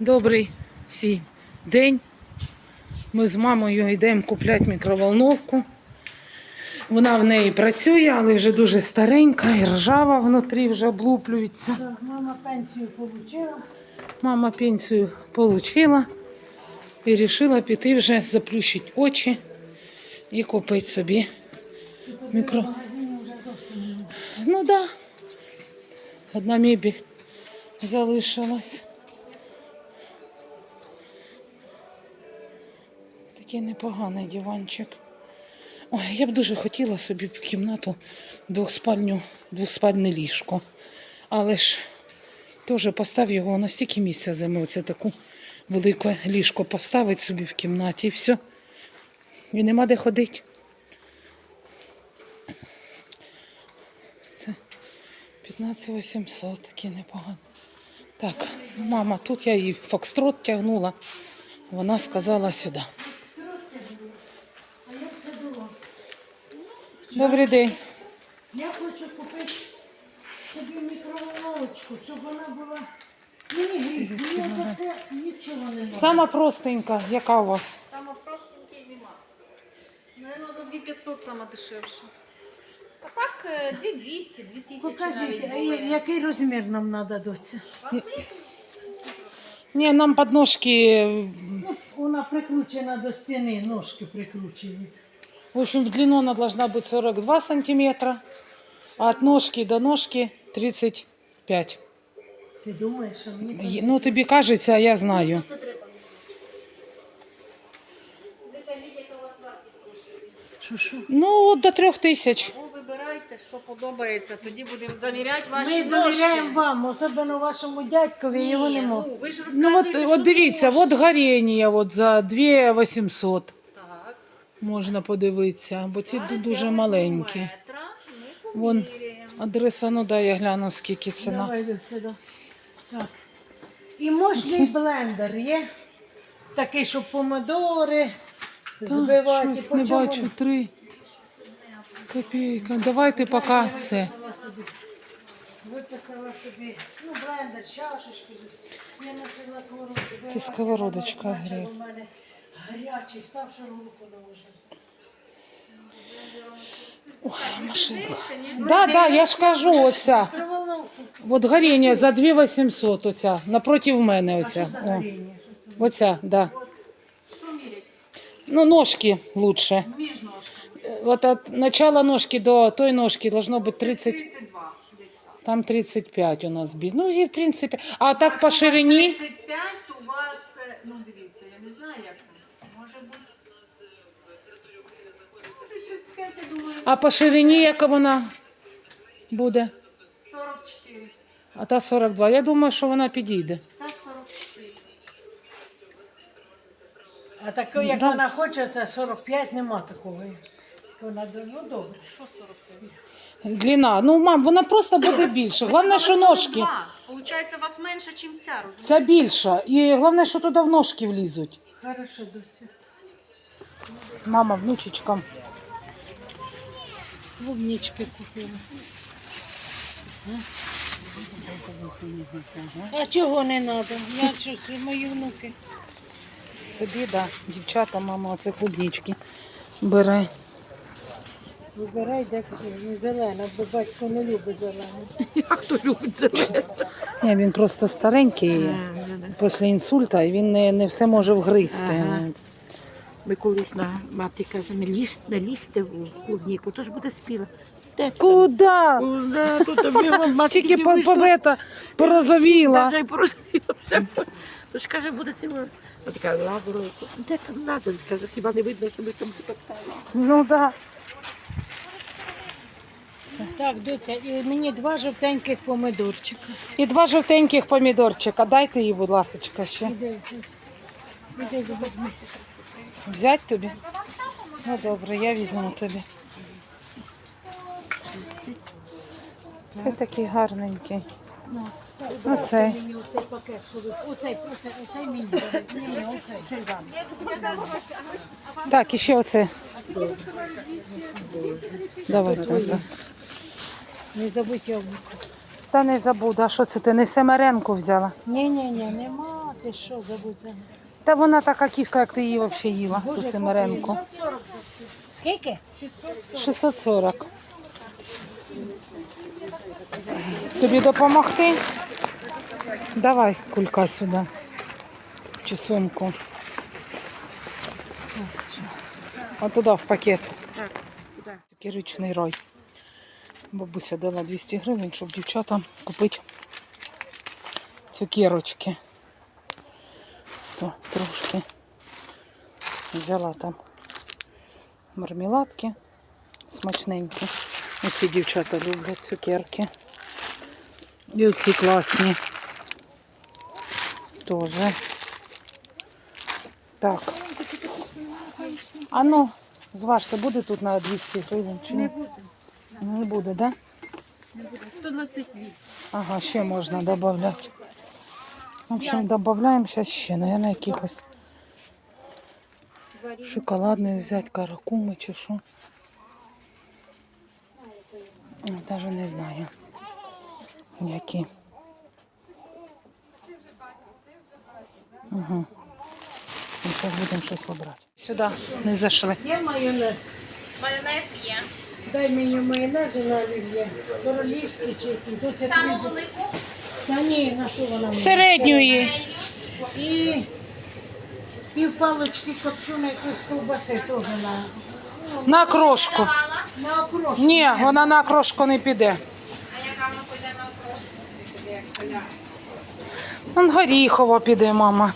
Добрий всім день. Ми з мамою йдемо купляти мікроволновку. Вона в неї працює, але вже дуже старенька і ржава внутрі вже облуплюється. Так, мама пенсію отримала. Мама пенсію отримала і вирішила піти вже заплющити очі і купити собі мікро. Ну так. Да. Одна мебель залишилась. Такий непоганий диванчик. Ой, я б дуже хотіла собі в кімнату двохспальню, двохспальне ліжко. Але ж теж постав його настільки місця займе. Оце таку велике ліжко поставить собі в кімнаті і все. І нема де ходити. Це 15 800, такі непогано. Так, мама, тут я її фокстрот тягнула. Вона сказала сюди. А я все думала. Добрий день. Я хочу купити собі мікроволновочку, щоб вона була. Мені гріх, мені це нічого не треба. Сама простенька, яка у вас? Саме простенький нема. Наверное, за 2500 саме дешевше. А так е, 2200, 2000 Покажіть, навіть а який розмір нам треба доця? Ні, нам подножки, Ну, вона прикручена до стіни, ножки прикручені. в общем, в длину она должна быть 42 сантиметра, а от ножки до ножки 35. Ти думаєш, що мені Є- Ну, тобі кажеться, а я знаю. це треба. Ви кажіть, яка у вас вартість коштує. що що? Ну, до трьох тисяч. Ну, вибирайте, що подобається, тоді будемо заміряти ваші Ми ножки. довіряємо вам, особливо вашому дядькові, його не Ні, можна. ну, ви ж Ну, от, розказуєте, от що дивіться, можна. от горіння от за 2 800 Так. Можна подивитися, бо ці Зараз дуже маленькі. Вон. Адреса, ну да, я гляну, скільки ціна. Так. І мощний блендер є. Такий, щоб помидори збивати. Щось не бачу, три з копійкою. Давайте поки це. Виписала собі. Виписала собі. Ну, блендер, чашечку. Я почала творог збивати. Це сковородочка гарячий став, можна взяти. Ой, машинка. Да, да, я ж кажу, оця. Мікроволновку. От горіння за 2 800 оця, напротив мене А оця. за О, горіння? Що це? оця, да. Що мірять? Ну, ножки лучше. Між ножками. От от начала ножки до той ножки должно бути 30, 32 десь так. там 35 у нас біль. Ну і в принципі, а так по ширині 35 у вас, е, ну дивіться, я не знаю, як це. Може бути. Може 35, я думаю, А по ширині яка вона буде? 44. А та 42. Я думаю, що вона підійде. Це 44. А такого, як вона хоче, це 45, нема такого. Вона ну добре. Що 45? Длина. Ну, мам, вона просто буде більше. Головне, що ножки. Получається, у вас менше, ніж ця, розумієте? Ця більша. І головне, що туди в ножки влізуть. Хорошо, доця. Мама, внучечкам. Клубнички купила. А чого не треба? Я що, це мої внуки. Собі, да. Дівчата, мама, оце клубнички. Бере. Вибирай, де не зелена, бо батько не любить зелену. Як хто любить це? Ні, він просто старенький після інсульта, і він не, не все може вгризти. Ага. Ми колись на мати каже, не лізь, не лізьте в клубніку, то ж буде спіла. Де? Куда? Куда? Тут Тільки по, порозовіла. Даже порозуміла все. То ж каже, буде спіла. А така лабору. Де там назад? Каже, хіба не видно, що ми там потоптали. Ну да. Так, доця, і мені два жовтеньких помидорчика. І два жовтеньких помідорчика. Дайте їй, будь ласка, ще. Іди, ось. Іди, візьми. Взять тобі? Ну добре, я візьму тобі. Це такий гарненький. Оцей. Мені оцей пакет, що ви... Оцей, оцей, оцей мені. Ні, оцей. Так, і ще оце. Давай, так, так. Не забудь яблуко. Та не забуду, а що це ти не семеренку взяла? Ні, ні, ні, нема. Ти що забудь за Та вона така кисла, як ти її взагалі їла, ту семеренку. Скільки? 640. Тобі допомогти? Давай кулька сюди. Чи сумку. А туди в пакет. Такий річний рай. Бабуся дала 200 гривень, щоб дівчатам купити цукерочки. То трошки взяла там мармеладки смачненькі. Оці дівчата люблять цукерки. І оці класні. Тоже. Так. А ну, зважте, буде тут на 200 гривень чи не? буде. Не буде, так? Да? 128. Ага, ще можна додати. В общем, додаємо зараз ще, наверное, якихось шоколадний взяти каракуми чи що. Навіть не знаю. Які. Угу. Зараз будемо щось обрати. Сюди не зайшли. Є майонез. Майонез є. Дай мені майонезу на олів'є. Королівський чи який. Саму велику Та ні, на що вона мені? Середньої. І пів палички копченої якоїсь ковбаси теж на, На крошку. на окрошку. Ні, вона на крошку не піде. А яка вона пойде на окрошку? Вон горіхова піде, мама.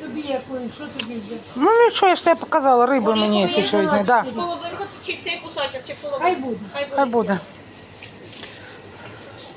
Тобі якої, що тобі вже? Ну нічого, я ж тебе показала, риби мені, якщо що візьме. Да. Половинку чи цей кусочок, чи половинку? Хай буде. Хай Хай буде.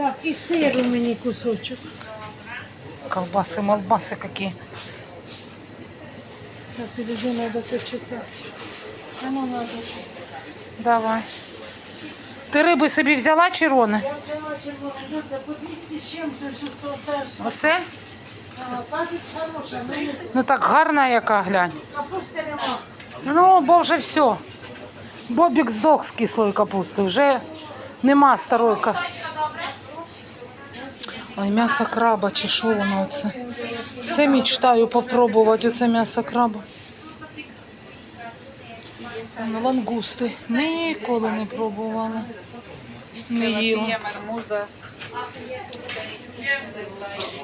Так, і сиру мені кусочок. Колбаси, молбаси які. Так, підожди, треба почитати. А ну, надо. Давай. Ти риби собі взяла чи рони? Я взяла червону, це по 200 з чим, то що це, все. Оце? А, Кажуть, хороша, мені Ну так гарна яка, глянь. капусти нема. Ну, бо вже все. Бобік здох з кислої капусти. Вже нема старої ка- Ой, м'ясо краба, чи що воно оце? Все мечтаю попробувати оце м'ясо краба. Лангусти. Ніколи не пробувала. Не їла.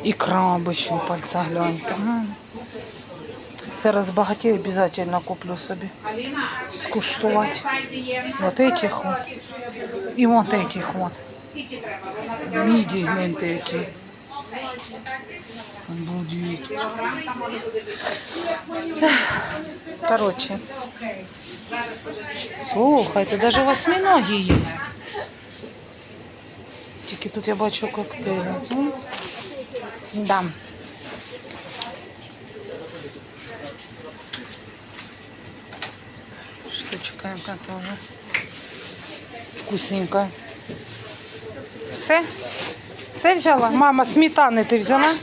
І краби ще пальця гляньте. Це розбагатію, обов'язково куплю собі. Скуштувати. Вот этих от. І вот этих от. Міді, гляньте які. Обалдеть. Короче. Слухайте, даже восьминогі є. Тільки тут я бачу коктейлі. М? Да. Штучка яка тоже. Вкусненька. Все? Все взяла? Мама, сметани ти взяла?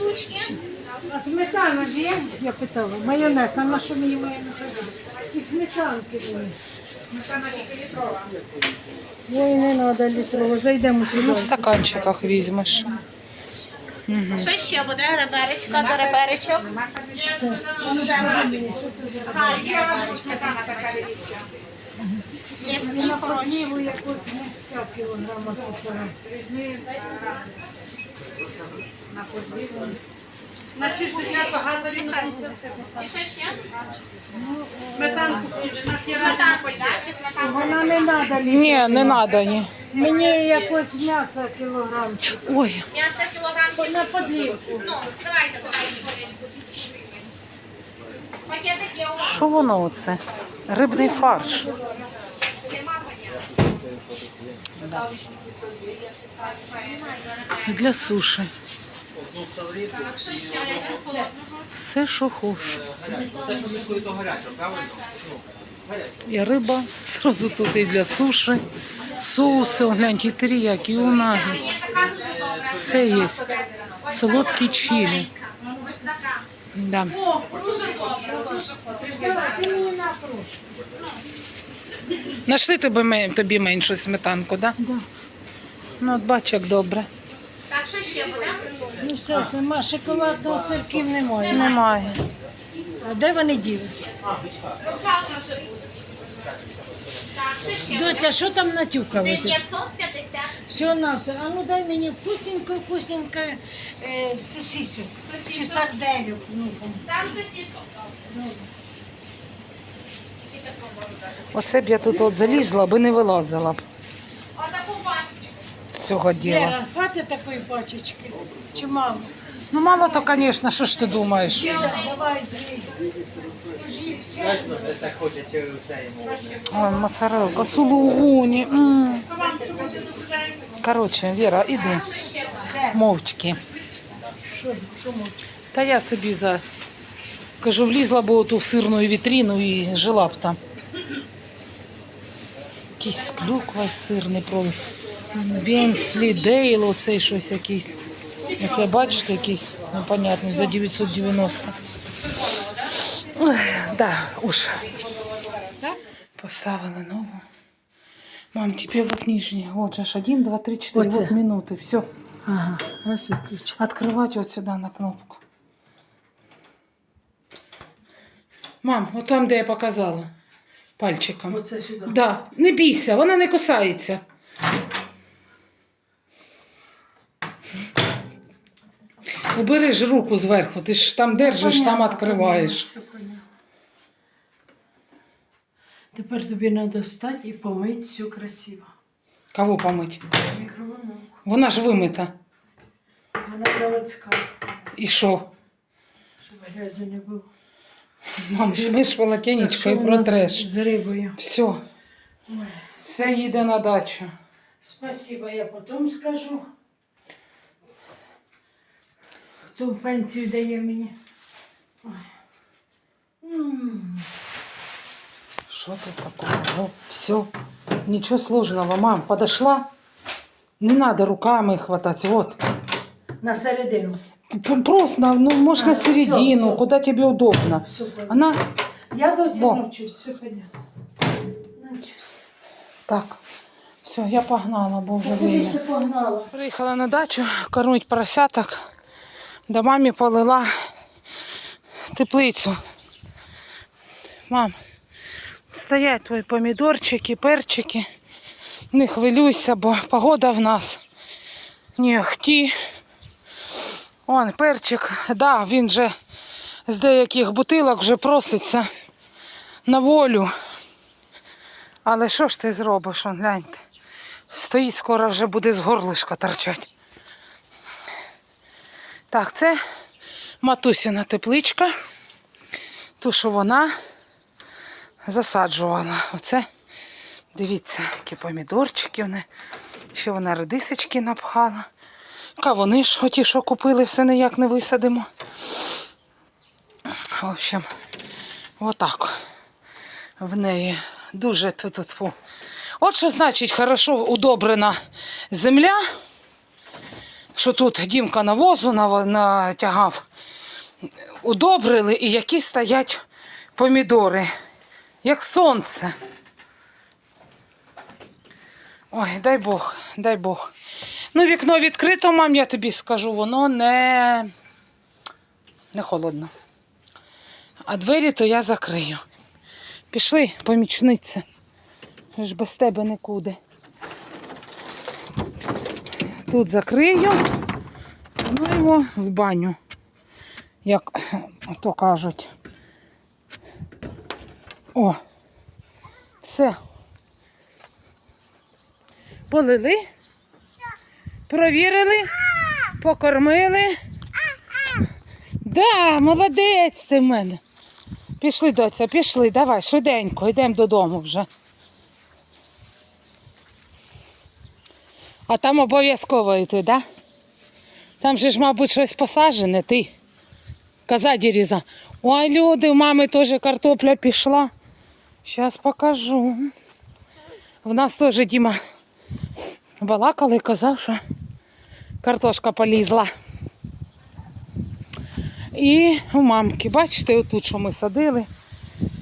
А сметана ж є? Я питала. Майонез, а на що мені майонез? І сметанки були. Сметана тільки літрова. Ой, не треба літрову, зайдемо сюди. Ну, в стаканчиках візьмеш. Що ще буде? Реберечка до реберечок. Ага, є реберечка. Є сніг хороший. Ліву якусь місця кілограма півтора. І що ще? Сметанку. Сметанку, так? Чи сметанку? Вона не треба. Ні, не треба, ні. Мені якось м'ясо кілограмчик. Ой, М'ясо кілограмчик. На подлівку. Ну, давайте, давайте. Пакетик є у вас. що воно оце? Рибний фарш. Да. Для суші. Все, що хочеш. І риба зразу тут і для суші, соуси, гляньте, і і унаги. Все є. Солодкі чилі. Да. Дуже добре, дуже добре. Це мені на трошки. Нашли тобі, тобі меншу сметанку, да? Да. Ну, от бач, як добре. Так, що ще буде? Ну все, нема шоколадного сирків немає. Немає. А де вони ділися? Завтра вже буде. Що? Доця, що там натюкали? 950. Все на все. А ну дай мені вкусненько, вкусненько е, сосисок. Чи сарделю. Ну, там. Там сосисок. Оце б я тут от залізла, аби не вилазила б Отаку пачечку. з цього діла. Вера, хватить такої пачечки? Чи мало? Ну, мало то, звісно, що ж ти думаєш? Давай, дві. Ой, моцарелка, сулугуні. м. Коротше, Віра, іди. Мовчки. Що, що можна? Та я собі за. Кажу, влізла б у ту сирну вітріну і жила б там. Якийсь клюква сирний про Венслі, Дейл, оцей щось якийсь. Оце бачите, якийсь непонятний за 990. Ой, да, уж. Поставили нову. Мам, тебе вот нижние. Вот же ж 1, 2, 3, 4. Оце. Вот минуты. Все. Ага, ось відключу. Открывать вот сюда на кнопку. Мам, от там, де я показала пальчиком. Оце сюди. Да, не бійся, вона не кусається. Убери ж руку зверху, ти ж там держиш, там відкриваєш. Тепер тобі треба встати і помити все красиво. Кого помить? Мікроволновку. Вона ж вимита. Вона заводська, І що? щоб грязі не було. Мам, візьмеш полотенечко і протреш. З рибою. Все, Ой, все їде на дачу. спасибо, я потім скажу. Хто в пенсію дає мені? Ой. Что тут такое? Ну, все. Ничего сложного, мам. Подошла. Не надо руками хватать. Вот. На середину. Просто, ну, может, А, на всё, середину, всё. куда тебе удобно. Все понятно. Она Я доці Во. навчусь, все понятно. Навчусь. так. Все, я погнала, бо вже Куди время. погнала? Приїхала на дачу кормить поросяток. До мамі полила теплицю. Мам, стоять твої помідорчики, перчики. Не хвилюйся, бо погода в нас не ахті. Он перчик, да, він вже з деяких бутилок вже проситься на волю. Але що ж ти зробиш, он, гляньте. Стоїть, скоро вже буде з горлишка торчать. Так, це матусіна тепличка. Ту, що вона засаджувала. Оце, дивіться, які помідорчики вони. Ще вона редисочки напхала. Кавуни ж оті, що купили, все ніяк не висадимо. В общем, отак. В неї дуже ту-ту-ту. От що значить хорошо удобрена земля, що тут Дімка навозу нав- натягав. Удобрили і які стоять помідори, як сонце. Ой, дай Бог, дай Бог. Ну, вікно відкрито, мам, я тобі скажу, воно не, не холодно. А двері то я закрию. Пішли, помічниця. Ж без тебе нікуди. Тут закрию, ну його в баню, як то кажуть. О, все. Полили, провірили, покормили. Да, молодець ти в мене. Пішли, доця, пішли, давай, швиденько, йдемо додому вже. А там обов'язково йти, так? Да? Там же ж, мабуть, щось посаджене, ти. Коза діріза. Ой, люди, у мами теж картопля пішла. Зараз покажу. В нас теж Діма балакали, казав, що картошка полізла. І у мамки, бачите, отут, що ми садили,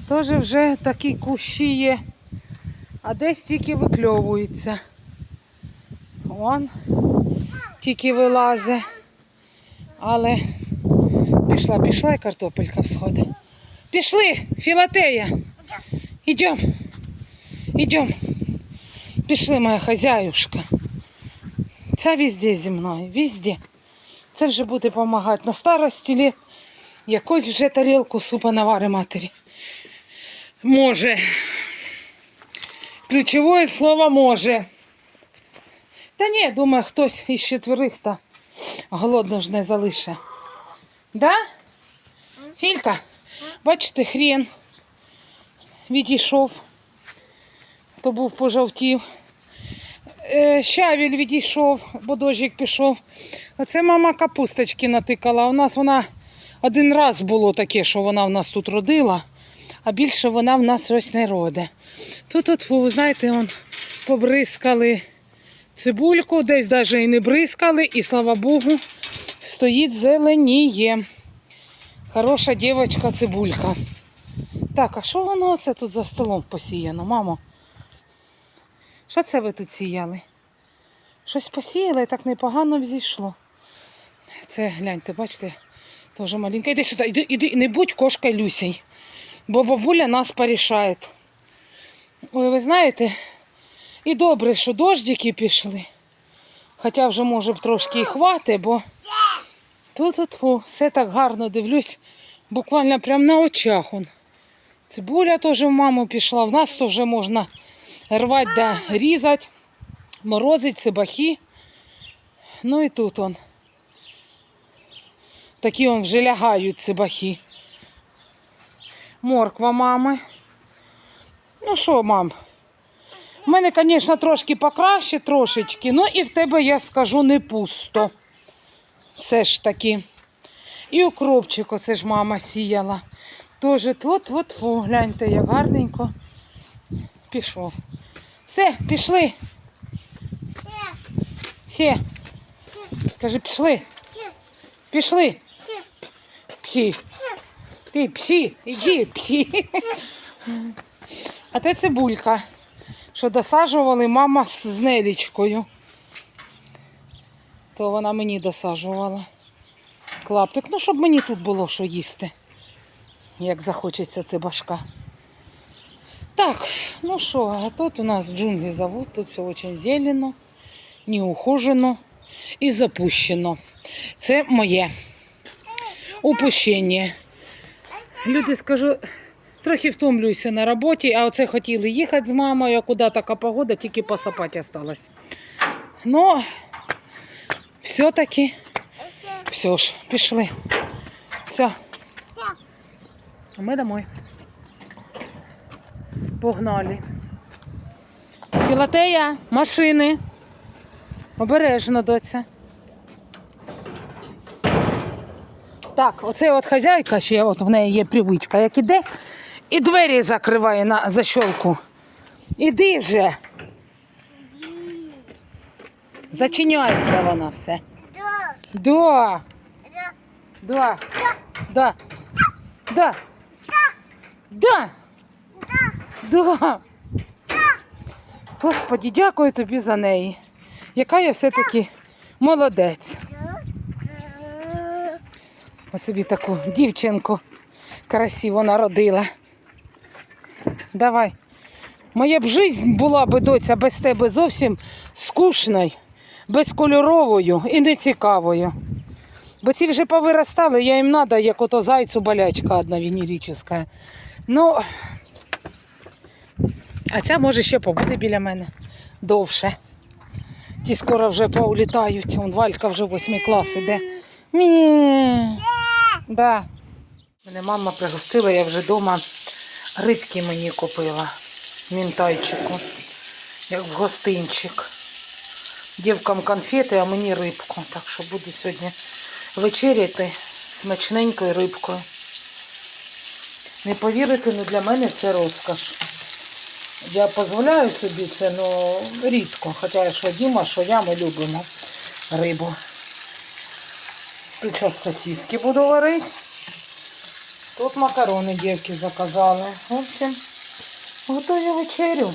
теж вже такі кущі є, а десь тільки викльовується. Он тільки вилазить. Але пішла, пішла і картопелька всходить. Пішли, Філатея. Ідем. Ідем. Пішли, моя хазяюшка. Ця везде зі мною, везде. Це вже буде допомагати на старості літ. Якось вже тарілку супа навари матері. Може. Ключове слово може. Та ні, думаю, хтось із четверих та голодно ж не залише. Да? Філька, бачите, хрен відійшов, то був пожовтів. Е, щавіль відійшов, бо дощик пішов. Оце мама капусточки натикала. У нас вона один раз було таке, що вона в нас тут родила, а більше вона в нас ось не роде. Тут, от, ви знаєте, он, побризкали цибульку, десь навіть і не бризкали, і слава Богу, стоїть зеленіє. Хороша дівчинка цибулька. Так, а що воно оце тут за столом посіяно, мамо? Що це ви тут сіяли? Щось посіяли так непогано взійшло. Це гляньте, бачите, теж маленька. Іди сюди, іди, іди, не будь кошкою Люсей, бо бабуля нас порішає. Ой, ви знаєте, і добре, що дождики пішли. Хоча вже, може б, трошки і хватить, бо тут от о, все так гарно дивлюсь, буквально прямо на очах. Он. Цибуля теж в маму пішла, в нас то вже можна рвати да різати, морозить цибахи. Ну і тут он. Такі он вже лягають цибахи. Морква мами. Ну що, мам? У мене, звісно, трошки покраще, трошечки, ну і в тебе, я скажу, не пусто. Все ж таки. І укропчик, оце ж мама сіяла. Тоже от от о, гляньте, як гарненько. Пішов. Все, пішли. Всі. Кажи, пішли. Пішли. Псі. Ти псі, іди, псі. А те цибулька, що досаджували мама з Нелічкою. То вона мені досаджувала. Клаптик, ну щоб мені тут було що їсти. Як захочеться це башка. Так, ну що, а тут у нас джунглі зовут, тут все очень зелено, неухожено і запущено. Це моє упущення. Люди, скажу, трохи втомлююся на роботі, а оце хотіли їхати з мамою, а куди така погода, тільки посапати осталось. Ну, все-таки, все ж, пішли. Все. А ми домой. Погнали. Філатея, машини. Обережно, доця. Так, оце от хазяйка ще от в неї є привичка, як іде, і двері закриває на защолку. Іди вже. Зачиняється вона все. Да. Да. Да. Да. Да. Да. Господі, дякую тобі за неї. Яка я все-таки молодець. Ось собі таку дівчинку красиво народила. Давай. Моя б жизнь була би доця без тебе зовсім скучною, безкольоровою і нецікавою. Бо ці вже повиростали, я їм треба, як ото зайцю болячка одна венерическа. Ну, а ця може ще побуде біля мене довше. Ті скоро вже поулітають. Вон Валька вже восьмий клас іде. Мі. Да. Мене мама пригостила, я вже вдома рибки мені купила. Мінтайчику. Як в гостинчик. Дівкам конфети, а мені рибку. Так що буду сьогодні вечеряти смачненькою рибкою. Не повірите, ну для мене це розкаш. Я дозволяю собі це, ну рідко. Хоча що Діма, що я, ми любимо рибу. Тут зараз сосиски буду варити. Тут макарони дівки заказали. В общем, готую вечерю.